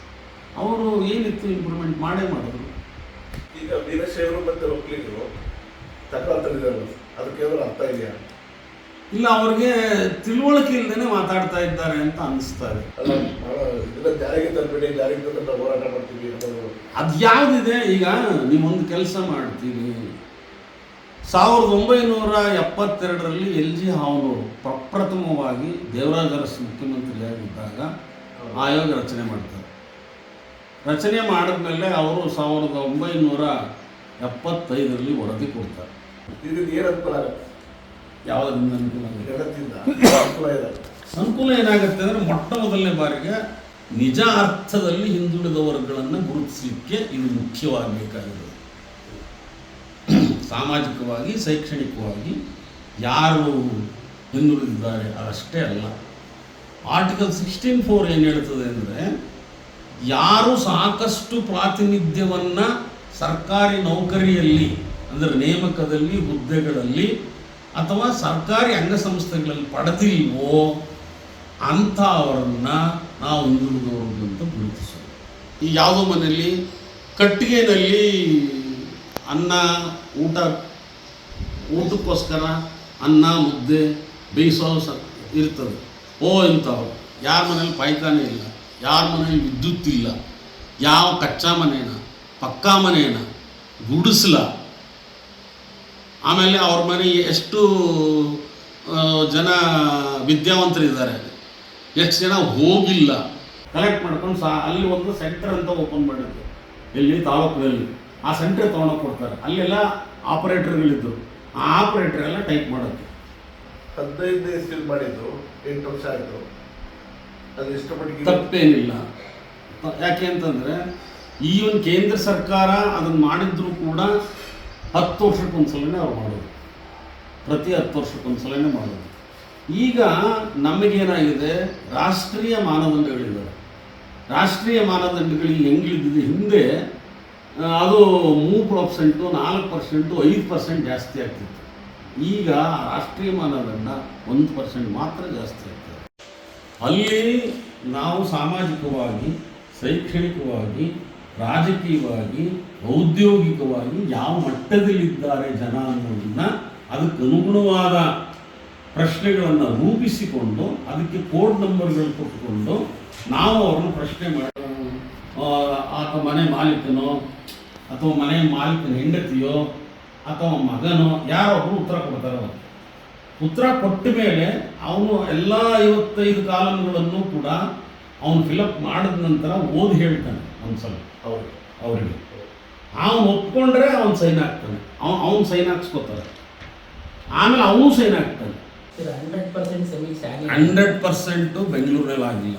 ಅವರು ಏನಿತ್ತು ಇಂಪ್ರೂವ್ಮೆಂಟ್ ಮಾಡೇ ಮಾಡಿದ್ರು? ಈಗ ವೀರಶೈವರು ಮತ್ತೆ ಒಕ್ಕಲಿಗರು ತಕ್ಕ ಏನಾದ್ರು ಅರ್ಥ ಇದೆಯಾ? ಇಲ್ಲ ಅವ್ರಿಗೆ ತಿಳುವಳಿಕೆ ಇಲ್ಲದೇ ಮಾತಾಡ್ತಾ ಇದ್ದಾರೆ ಅಂತ ಅನಿಸ್ತಾ ಇದೆ. ಅದು ಯಾವುದಿದೆ? ಈಗ ನೀವೊಂದು ಕೆಲಸ ಮಾಡ್ತೀವಿ ಸಾವಿರದ ಒಂಬೈನೂರ ಎಪ್ಪತ್ತೆರಡರಲ್ಲಿ ಎಲ್ ಜಿ ಹಾವನೂರು ಪ್ರಪ್ರಥಮವಾಗಿ ದೇವರಾಜ ಅರಸ್ ಮುಖ್ಯಮಂತ್ರಿಯಾಗಿದ್ದಾಗ ಆಯೋಗ ರಚನೆ ಮಾಡ್ತಾರೆ. ರಚನೆ ಮಾಡಿದ್ಮೇಲೆ ಅವರು ಸಾವಿರದ ಒಂಬೈನೂರ ಎಪ್ಪತ್ತೈದರಲ್ಲಿ ವರದಿ ಕೊಡ್ತಾರೆ. ಅನುಕೂಲ ಅನುಕೂಲ ಇದೆ. ಅನುಕೂಲ ಏನಾಗುತ್ತೆ ಅಂದರೆ ಮೊಟ್ಟ ಮೊದಲನೇ ಬಾರಿಗೆ ನಿಜ ಅರ್ಥದಲ್ಲಿ ಹಿಂದುಳಿದ ವರ್ಗಗಳನ್ನು ಗುರುತಿಸಲಿಕ್ಕೆ ಇದು ಮುಖ್ಯವಾಗಬೇಕಾಗಿದೆ. ಸಾಮಾಜಿಕವಾಗಿ ಶೈಕ್ಷಣಿಕವಾಗಿ ಯಾರು ಹಿಂದುಳಿದಿದ್ದಾರೆ ಅಷ್ಟೇ ಅಲ್ಲ. ಆರ್ಟಿಕಲ್ ಸಿಕ್ಸ್ಟೀನ್ ಫೋರ್ ಏನು ಹೇಳ್ತದೆ ಅಂದರೆ ಯಾರು ಸಾಕಷ್ಟು ಪ್ರಾತಿನಿಧ್ಯವನ್ನು ಸರ್ಕಾರಿ ನೌಕರಿಯಲ್ಲಿ ಅಂದರೆ ನೇಮಕದಲ್ಲಿ ಹುದ್ದೆಗಳಲ್ಲಿ ಅಥವಾ ಸರ್ಕಾರಿ ಅಂಗಸಂಸ್ಥೆಗಳಲ್ಲಿ ಪಡೆದಿಲ್ವೋ ಅಂಥವರನ್ನು ನಾವು ಹಿಂದುಳಿದವರು ಅಂತ ಗುರುತಿಸೋದು. ಈ ಯಾವುದೋ ಮನೆಯಲ್ಲಿ ಕಟ್ಟಿಗೆನಲ್ಲಿ ಅನ್ನ, ಊಟ, ಊಟಕ್ಕೋಸ್ಕರ ಅನ್ನ, ಮುದ್ದೆ, ಬೇಯಿಸೋ ಸ ಇರ್ತದೆ. ಓ, ಇಂಥವ್ರು. ಯಾರ ಮನೇಲಿ ಪಾಯ್ಖಾನೆ ಇಲ್ಲ, ಯಾರ ಮನೇಲಿ ವಿದ್ಯುತ್ ಇಲ್ಲ ಯಾವ ಕಚ್ಚಾ ಮನೇನ, ಪಕ್ಕಾ ಮನೇನ, ಗುಡಿಸ್ಲ ಆಮೇಲೆ ಅವ್ರ ಮನೆ ಎಷ್ಟು ಜನ ವಿದ್ಯಾವಂತರಿದ್ದಾರೆ ಎಷ್ಟು ಜನ ಹೋಗಿಲ್ಲ. ಕಲೆಕ್ಟ್ ಮಾಡ್ಕೊಂಡು ಸಾ ಅಲ್ಲಿ ಒಂದು ಸೆಂಟರ್ ಅಂತ ಓಪನ್ ಮಾಡಿದ್ರು. ಇಲ್ಲಿ ತಾಲೂಕಿನಲ್ಲಿ ಆ ಸೆಂಟ್ರ್ ತೊಗೊಂಡೋಗಿ ಕೊಡ್ತಾರೆ. ಅಲ್ಲೆಲ್ಲ ಆಪರೇಟರ್ಗಳಿದ್ದರು ಆ ಆಪರೇಟರ್ ಎಲ್ಲ ಟೈಪ್ ಮಾಡೋದು. ಹದಿನೈದು ಇಸ್ವಿಲ್ ಮಾಡಿದ್ದು ಎಂಟು ವರ್ಷ ಆಯಿತು. ಅದು ಇಷ್ಟಪಟ್ಟು ತಪ್ಪೇನಿಲ್ಲ. ಯಾಕೆ ಅಂತಂದರೆ ಈ ಒಂದು ಕೇಂದ್ರ ಸರ್ಕಾರ ಅದನ್ನು ಮಾಡಿದ್ರು ಕೂಡ ಹತ್ತು ವರ್ಷಕ್ಕೊಂದ್ಸಲನೇ ಅವ್ರು ಮಾಡೋದು. ಪ್ರತಿ ಹತ್ತು ವರ್ಷಕ್ಕೊಂದ್ಸಲನೇ ಮಾಡೋದು. ಈಗ ನಮಗೇನಾಗಿದೆ? ರಾಷ್ಟ್ರೀಯ ಮಾನದಂಡಗಳಿದ್ದಾವೆ ರಾಷ್ಟ್ರೀಯ ಮಾನದಂಡಗಳಿಗೆ ಹೆಂಗಿಳಿದಿದೆ ಹಿಂದೆ ಅದು ಮೂರು ಪರ್ಸೆಂಟು, ನಾಲ್ಕು ಪರ್ಸೆಂಟು, ಐದು ಪರ್ಸೆಂಟ್ ಜಾಸ್ತಿ ಆಗ್ತಿತ್ತು. ಈಗ ರಾಷ್ಟ್ರೀಯ ಮಾನದಂಡ ಒಂದು ಪರ್ಸೆಂಟ್ ಮಾತ್ರ ಜಾಸ್ತಿ ಆಗ್ತದೆ. ಅಲ್ಲಿ ನಾವು ಸಾಮಾಜಿಕವಾಗಿ, ಶೈಕ್ಷಣಿಕವಾಗಿ, ರಾಜಕೀಯವಾಗಿ ಔದ್ಯೋಗಿಕವಾಗಿ ಯಾವ ಮಟ್ಟದಲ್ಲಿದ್ದಾರೆ ಜನ ಅನ್ನೋದನ್ನ ಅದಕ್ಕೆ ಅನುಗುಣವಾದ ಪ್ರಶ್ನೆಗಳನ್ನು ರೂಪಿಸಿಕೊಂಡು ಅದಕ್ಕೆ ಕೋಡ್ ನಂಬರ್ಗಳು ಕೊಟ್ಟುಕೊಂಡು ನಾವು ಅವ್ರನ್ನ ಪ್ರಶ್ನೆ ಮಾಡಿ ಆ, ಆತ ಮನೆ ಮಾಲೀಕನೋ ಅಥವಾ ಮನೆ ಮಾಲೀಕನ ಹೆಂಡತಿಯೋ ಅಥವಾ ಮಗನೋ ಯಾರೊಬ್ಬರು ಉತ್ತರ ಕೊಡ್ತಾರೆ ಅವರು ಉತ್ತರ ಕೊಟ್ಟ ಮೇಲೆ ಅವನು ಎಲ್ಲ ಐವತ್ತೈದು ಕಾಲಮ್ಗಳನ್ನು ಕೂಡ ಅವನು ಫಿಲಪ್ ಮಾಡಿದ ನಂತರ ಓದಿ ಹೇಳ್ತಾನೆ ಒಂದ್ಸಲ ಅವರು ಅವರಿಗೆ. ಅವನು ಒಪ್ಕೊಂಡ್ರೆ ಅವನು ಸೈನ್ ಹಾಕ್ತಾನೆ. ಅವ್ನು ಅವ್ನು ಸೈನ್ ಹಾಕ್ಸ್ಕೊತಾರೆ. ಆಮೇಲೆ ಅವನು ಸೈನ್ ಹಾಕ್ತಾನೆ. ಹಂಡ್ರೆಡ್ ಪರ್ಸೆಂಟ್ ಬೆಂಗಳೂರಲ್ಲಿ ಆಗಿಲ್ಲ.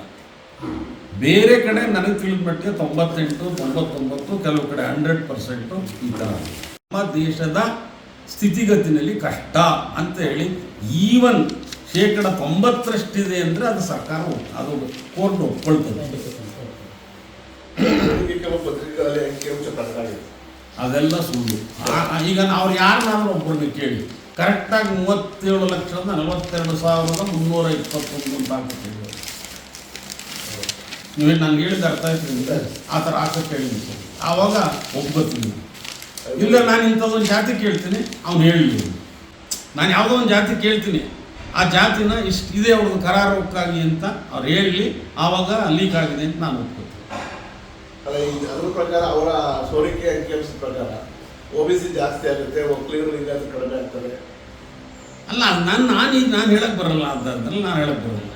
ಬೇರೆ ಕಡೆ ನನಗೆ ತಿಳಿದ ಮಟ್ಟಿಗೆ ತೊಂಬತ್ತೆಂಟು ತೊಂಬತ್ತೊಂಬತ್ತು ಕೆಲವು ಕಡೆ ಹಂಡ್ರೆಡ್ ಪರ್ಸೆಂಟು ಈ ಥರ ನಮ್ಮ ದೇಶದ ಸ್ಥಿತಿಗತಿನಲ್ಲಿ ಕಷ್ಟ ಅಂತ ಹೇಳಿ ಈವನ್ ಶೇಕಡ ತೊಂಬತ್ತರಷ್ಟಿದೆ ಅಂದರೆ ಅದು ಸರ್ಕಾರ ಅದು ಕೋರ್ಟ್ ಒಪ್ಕೊಳ್ತದೆ. ಅದೆಲ್ಲ ಸುಳ್ಳು. ಈಗ ನಾವು ಯಾರನ್ನಾದ್ರೂ ಒಬ್ಬರನ್ನ ಕೇಳಿ. ಕರೆಕ್ಟಾಗಿ ಮೂವತ್ತೇಳು ಲಕ್ಷದ ನಲವತ್ತೆರಡು ಸಾವಿರದ ಮುನ್ನೂರ ಇಪ್ಪತ್ತೊಂದು ಅಂತ ಹಾಕ್ಬಿಟ್ಟಿದ್ದೀವಿ ನೀವೇನು ನಾನು ಹೇಳಿದ ಅರ್ಥ ಆಯ್ತು ಆ ಥರ ಹಾಕಕ್ಕೆ ಹೇಳಿದ್ವಿ ಸರ್ ಆವಾಗ ಒಬ್ಬತ್ತೀನಿ ಇಲ್ಲ ನಾನು ಇಂಥದ್ದೊಂದು ಜಾತಿ ಕೇಳ್ತೀನಿ, ಅವ್ನು ಹೇಳಿ. ನಾನು ಯಾವುದೋ ಒಂದು ಜಾತಿ ಕೇಳ್ತೀನಿ. ಆ ಜಾತಿನ ಇಷ್ಟು, ಇದೆ ಅವ್ರದ್ದು ಕರಾರುಕ್ಕಾಗಿ ಅಂತ ಅವ್ರು ಹೇಳಿ, ಆವಾಗ ಲೀಕ್ ಆಗಿದೆ ಅಂತ ನಾನು ಒಪ್ಕೋತೀನಿ ಅಲ್ಲ ಅದ್ರ ಪ್ರಕಾರ ಅವರ ಸೋರಿಕೆ ಅಂಕಿಅಂಶದ ಪ್ರಕಾರ ಓ ಬಿ ಸಿ ಜಾಸ್ತಿ ಆಗುತ್ತೆ ಒಕ್ಕಲಿಗರು ಹಿಂಗಾದ್ರೆ ಕಡಿಮೆ ಆಗ್ತದೆ ಅಲ್ಲ ನಾನು ನಾನು ಈಗ ನಾನು ಹೇಳಕ್ಕೆ ಬರಲ್ಲ ಅದ್ರಲ್ಲಿ ನಾನು ಹೇಳಕ್ಕೆ ಬರಲ್ಲ.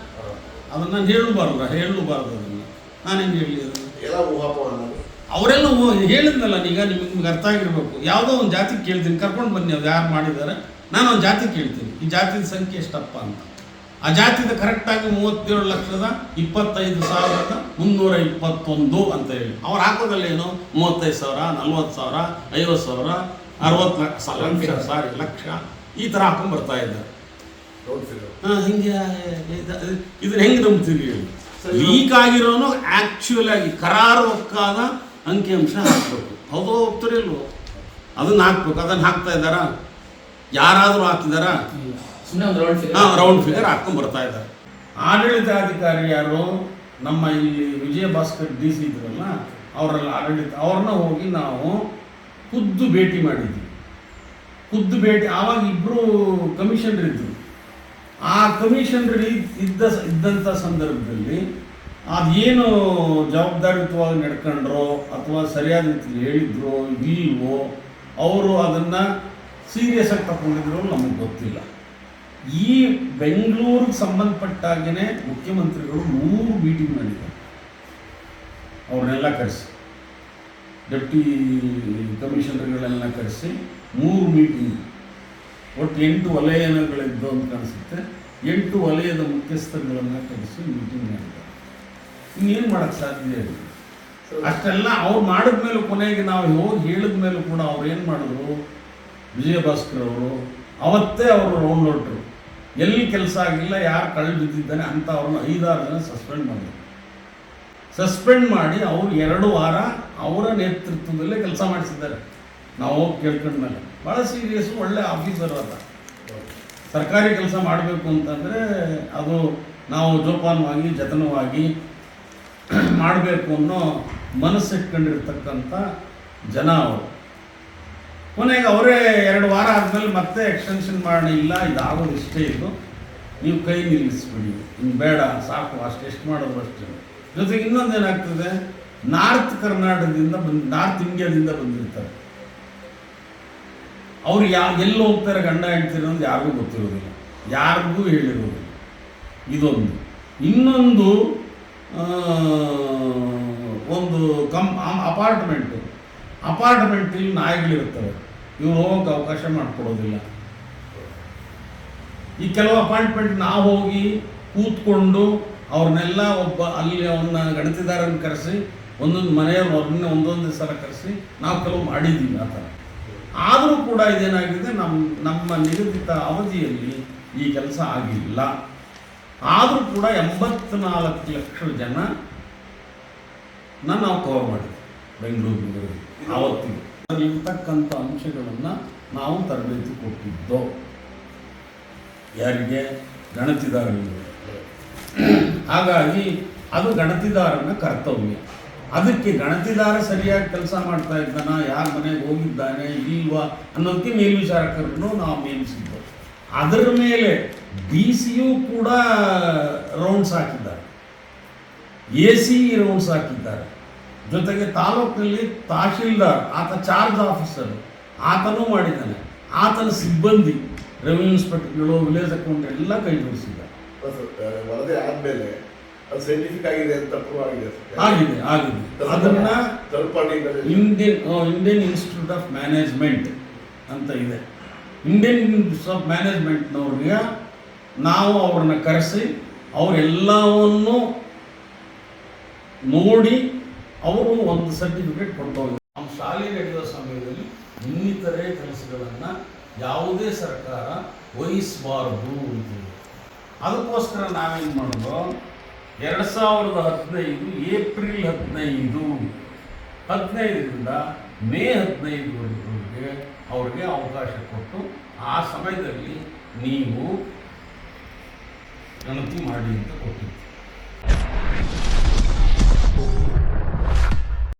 ಅದನ್ನ ನಾನು ಹೇಳಬಾರ್ದು ಹೇಳಬಾರ್ದು ಅದನ್ನು. ನಾನು ಹೆಂಗೆ ಹೇಳಿ ಅದನ್ನು ಎಲ್ಲ ಊಹಾಪೋಹ ಅವರೆಲ್ಲ ಹೇಳಿದ್ನಲ್ಲ ಈಗ ನಿಮಗೆ ನಿಮ್ಗೆ ಅರ್ಥ ಆಗಿರ್ಬೇಕು. ಯಾವುದೋ ಒಂದು ಜಾತಿ ಕೇಳ್ತೀನಿ ಕರ್ಕೊಂಡು ಬನ್ನಿ ಅದು ಯಾರು ಮಾಡಿದ್ದಾರೆ ನಾನು ಒಂದು ಜಾತಿ ಕೇಳ್ತೀನಿ. ಈ ಜಾತಿದ ಸಂಖ್ಯೆ ಎಷ್ಟಪ್ಪ ಅಂತ. ಆ ಜಾತಿದ ಕರೆಕ್ಟಾಗಿ ಮೂವತ್ತೇಳು ಲಕ್ಷದ ಇಪ್ಪತ್ತೈದು ಸಾವಿರದ ಮುನ್ನೂರ ಇಪ್ಪತ್ತೊಂದು ಅಂತ ಹೇಳಿ. ಅವ್ರು ಹಾಕೋದಲ್ಲ ಏನು? ಮೂವತ್ತೈದು ಸಾವಿರ ನಲ್ವತ್ತು ಸಾವಿರ ಐವತ್ತು ಸಾವಿರ ಅರವತ್ತು ಲಕ್ಷ ಲಕ್ಷ ಸಾರಿ ಲಕ್ಷ. ಈ ಥರ ಹಾಕೊಂಡು ಬರ್ತಾ ಇದ್ದಾರೆ. ಹಾಂ ಹಿಂಗೆ ಇದು- ಇದನ್ನ ಹೆಂಗೆ ನಂಬ್ತೀರಿ ಹೇಳಿ. ಲೀಕ್ ಆಗಿರೋನು ಆ್ಯಕ್ಚುಯಲ್ ಆಗಿ ಕರಾರುವಕ್ಕಾದ ಅಂಕಿಅಂಶ ಹಾಕ್ಬೇಕು. ಹೌದೋ ಇಲ್ವೋ ಅದನ್ನ ಹಾಕ್ಬೇಕು. ಅದನ್ನ ಹಾಕ್ತಾ ಇದ್ದಾರಾ? ಯಾರಾದರೂ ಹಾಕಿದಾರಾ ಸುಮ್ಮನೆ ರೌಂಡ್ ಫಿಗರ್ ಹಾಂ ರೌಂಡ್ ಫಿಗರ್ ಹಾಕೊಂಡು ಬರ್ತಾ ಇದ್ದಾರೆ? ಆಡಳಿತಾಧಿಕಾರಿ ಯಾರು? ನಮ್ಮ ಇಲ್ಲಿ ವಿಜಯ ಭಾಸ್ಕರ್ ಡಿ ಸಿ ಇದ್ರಲ್ಲ ಅವರೆಲ್ಲ ಆಡಳಿತ ಅವ್ರನ್ನ ಹೋಗಿ ನಾವು ಖುದ್ದು ಭೇಟಿ ಮಾಡಿದ್ವಿ. ಖುದ್ದು ಭೇಟಿ ಆವಾಗ ಇಬ್ಬರು ಕಮಿಷನರ್ ಇದ್ದರು ಆ ಕಮಿಷನರ್ ಇದ್ದ ಇದ್ದಂಥ ಸಂದರ್ಭದಲ್ಲಿ ಅದೇನು ಜವಾಬ್ದಾರಿಯುತವಾಗಿ ನಡ್ಕೊಂಡ್ರೋ ಅಥವಾ ಸರಿಯಾದ ರೀತಿಯಲ್ಲಿ ಹೇಳಿದ್ರೋ ಇಲ್ವೋ ಅವರು ಅದನ್ನು ಸೀರಿಯಸ್ ಆಗಿ ತಗೊಂಡಿದ್ರು ನಮಗೆ ಗೊತ್ತಿಲ್ಲ. ಈ ಬೆಂಗಳೂರಿಗೆ ಸಂಬಂಧಪಟ್ಟಾಗೇ ಮುಖ್ಯಮಂತ್ರಿಗಳು ಮೂರು ಮೀಟಿಂಗ್ ಮಾಡಿದ್ದಾರೆ ಅವ್ರನ್ನೆಲ್ಲ ಕರೆಸಿ. ಡೆಪ್ಟಿ ಕಮಿಷನರ್ಗಳೆಲ್ಲ ಕರೆಸಿ ಮೂರು ಮೀಟಿಂಗ್ ಒಟ್ಟು ಎಂಟು ವಲಯಗಳಿದ್ದು ಅಂತ ಕಾಣಿಸುತ್ತೆ ಎಂಟು ವಲಯದ ಮುಖ್ಯಸ್ಥರುಗಳನ್ನು ಕರೆಸಿ ಮೀಟಿಂಗ್ ಮಾಡಿದ್ದಾರೆ ಇನ್ನೇನು ಮಾಡೋಕ್ಕೆ ಸಾಧ್ಯ ಇಲ್ಲ. ಅಷ್ಟೆಲ್ಲ ಅವ್ರು ಮಾಡಿದ್ಮೇಲೆ ಕೊನೆಗೆ ನಾವು ಹೋಗಿ ಹೇಳಿದ ಮೇಲೂ ಕೂಡ ಅವ್ರು ಏನು ಮಾಡಿದ್ರು? ವಿಜಯ ಭಾಸ್ಕರ್ ಅವರು, ಅವತ್ತೇ ಅವರು ರೌಂಡ್ ಹೊರಟರು. ಎಲ್ಲಿ ಕೆಲಸ ಆಗಿಲ್ಲ, ಯಾರು ಕಳ್ಳು ಬಿದ್ದಿದ್ದಾನೆ ಅಂತ ಅವ್ರನ್ನ ಐದಾರು ಜನ ಸಸ್ಪೆಂಡ್ ಮಾಡಿದ್ರು ಸಸ್ಪೆಂಡ್ ಮಾಡಿ ಅವರು ಎರಡು ವಾರ ಅವರ ನೇತೃತ್ವದಲ್ಲೇ ಕೆಲಸ ಮಾಡಿಸಿದ್ದಾರೆ. ನಾವು ಹೋಗಿ ಕೇಳ್ಕೊಂಡ್ಮೇಲೆ ಭಾಳ ಸೀರಿಯಸ್ ಒಳ್ಳೆ ಆಫೀಸರ್ ಅದ. ಸರ್ಕಾರಿ ಕೆಲಸ ಮಾಡಬೇಕು ಅಂತಂದರೆ ಅದು ನಾವು ಜೋಪಾನವಾಗಿ, ಜತನವಾಗಿ ಮಾಡಬೇಕು ಅನ್ನೋ ಮನಸ್ಸಿಟ್ಕೊಂಡಿರ್ತಕ್ಕಂಥ ಜನ ಅವರು. ಕೊನೆಗೆ ಅವರೇ ಎರಡು ವಾರ ಆದಮೇಲೆ ಮತ್ತೆ ಎಕ್ಸ್ಟೆನ್ಷನ್ ಇಲ್ಲ, ಇದಾಗೋದು ಇಷ್ಟೇ ಇದು ನೀವು ಕೈ ನಿಲ್ಲಿಸ್ಬಿಡಿ. ಇನ್ನು ಬೇಡ, ಸಾಕು, ಅಷ್ಟು ಎಷ್ಟು ಮಾಡೋದು ಅಷ್ಟೇ ಜೊತೆಗೆ ಇನ್ನೊಂದು ಏನಾಗ್ತದೆ, ನಾರ್ತ್ ಕರ್ನಾಟಕದಿಂದ ಬಂದು, ನಾರ್ತ್ ಇಂಡಿಯಾದಿಂದ ಬಂದಿರ್ತಾರೆ. ಅವ್ರು ಯಾ, ಎಲ್ಲಿ ಹೋಗ್ತಾರೆ ಗಂಡ ಹೇಳ್ತೀರ ಅಂತ ಯಾರಿಗೂ ಗೊತ್ತಿರೋದಿಲ್ಲ. ಯಾರಿಗೂ ಹೇಳಿರೋದಿಲ್ಲ. ಇದೊಂದು. ಇನ್ನೊಂದು ಒಂದು ಕಮ್ ಅಪಾರ್ಟ್ಮೆಂಟು. ಅಪಾರ್ಟ್ಮೆಂಟಲ್ಲಿ ನಾಯಿಗಳಿರ್ತವೆ ಇವ್ರು ಹೋಗೋಕೆ ಅವಕಾಶ ಮಾಡಿಕೊಡೋದಿಲ್ಲ. ಈ ಕೆಲವು ಅಪಾಯಿಂಟ್ಮೆಂಟ್ ನಾವು ಹೋಗಿ ಕೂತ್ಕೊಂಡು ಅವ್ರನ್ನೆಲ್ಲ ಒಬ್ಬ ಅಲ್ಲಿ ಅವನ್ನ ಗಣತಿದಾರನ ಕರೆಸಿ, ಒಂದೊಂದು ಮನೆಯವ್ರನ್ನ ಒಂದೊಂದು ಸಲ ಕರೆಸಿ, ನಾವು ಕೆಲವು ಮಾಡಿದ್ದೀವಿ ಆ ಥರ. ಆದರೂ ಕೂಡ ಇದೇನಾಗಿದೆ ನಮ್ಮ ನಮ್ಮ ನಿಗದಿತ ಅವಧಿಯಲ್ಲಿ ಈ ಕೆಲಸ ಆಗಿಲ್ಲ. ಆದರೂ ಕೂಡ ಎಂಬತ್ನಾಲ್ಕು ಲಕ್ಷ ಜನ ನಾವು ಕವರ್ ಮಾಡಿದ್ವಿ, ಬೆಂಗಳೂರು ಆವತ್ತಿಗೆ ಅದರಲ್ಲಿರ್ತಕ್ಕಂಥ ಅಂಶಗಳನ್ನು ನಾವು ತರಬೇತಿ ಕೊಟ್ಟಿದ್ದೋ? ಯಾರಿಗೆ? ಗಣತಿದಾರರಿಗೆ. ಹಾಗಾಗಿ ಅದು ಗಣತಿದಾರನ ಕರ್ತವ್ಯ. ಅದಕ್ಕೆ ಗಣತಿದಾರ ಸರಿಯಾಗಿ ಕೆಲಸ ಮಾಡ್ತಾ ಇದ್ದಾನ? ಯಾರ ಮನೆಗೆ ಹೋಗಿದ್ದಾನೆ? ಇಲ್ವಾ? ಅನ್ನೋದಕ್ಕೆ ಮೇಲ್ವಿಚಾರಕರನ್ನು ನಾವು ನೇಮಿಸಿದ್ದು. ಅದರ ಮೇಲೆ ಡಿ ಸಿಯು ಕೂಡ ರೌಂಡ್ಸ್ ಹಾಕಿದ್ದಾರೆ. ಎ ಸಿ ರೌಂಡ್ಸ್ ಹಾಕಿದ್ದಾರೆ. ಜೊತೆಗೆ ತಾಲೂಕಿನಲ್ಲಿ ತಹಶೀಲ್ದಾರ್ ಆತ ಚಾರ್ಜ್ ಆಫೀಸರ್ ಆತನೂ ಮಾಡಿದ್ದಾನೆ. ಆತನ ಸಿಬ್ಬಂದಿ ರೆವಿನ್ಯೂ ಇನ್ಸ್ಪೆಕ್ಟರ್ಗಳು ವಿಲೇಜ್ ಅಕೌಂಟ್ ಎಲ್ಲ ಕೈ ಜೋಡಿಸಿದ್ದಾರೆ. ವರದಿ ಆದ್ಮೇಲೆ ಅದು ಸೈಂಟಿಫಿಕ್ ಆಗಿದೆ ಅಂತ ಪ್ರೂವ್ ಆಗಿದೆ ಆಗಿದೆ ಆಗಿದೆ. ಅದನ್ನ third party Indian Indian Institute of Management ಅಂತ ಇದೆ. ಇಂಡಿಯನ್ ಇನ್ಸ್ಟಿಟ್ಯೂಟ್ ಆಫ್ ಮ್ಯಾನೇಜ್ಮೆಂಟ್ನವ್ರಿಗೆ ನಾವು ಅವ್ರನ್ನ ಕರೆಸಿ ಅವರೆಲ್ಲವನ್ನು ನೋಡಿ ಅವರು ಒಂದು ಸರ್ಟಿಫಿಕೇಟ್ ಕೊಟ್ಟೋಗಿ ನಮ್ಮ ಶಾಲೆ ನಡೆಯುವ ಸಮಯದಲ್ಲಿ ಇನ್ನಿತರೆ ಕೆಲಸಗಳನ್ನು ಯಾವುದೇ ಸರ್ಕಾರ ವಹಿಸಬಾರದು ಅಂತೇಳಿ ಅದಕ್ಕೋಸ್ಕರ ನಾವೇನು ಮಾಡೋದು? ಎರಡು ಸಾವಿರದ ಹದಿನೈದು, ಏಪ್ರಿಲ್ ಹದಿನೈದು. ಹದಿನೈದರಿಂದ ಮೇ ಹದಿನೈದುವರೆಗೆ ಅವ್ರಿಗೆ ಅವಕಾಶ ಕೊಟ್ಟು ಆ ಸಮಯದಲ್ಲಿ ನೀವು ಗಣತಿ ಮಾಡಿ ಅಂತ ಕೊಟ್ಟಿದ್ದು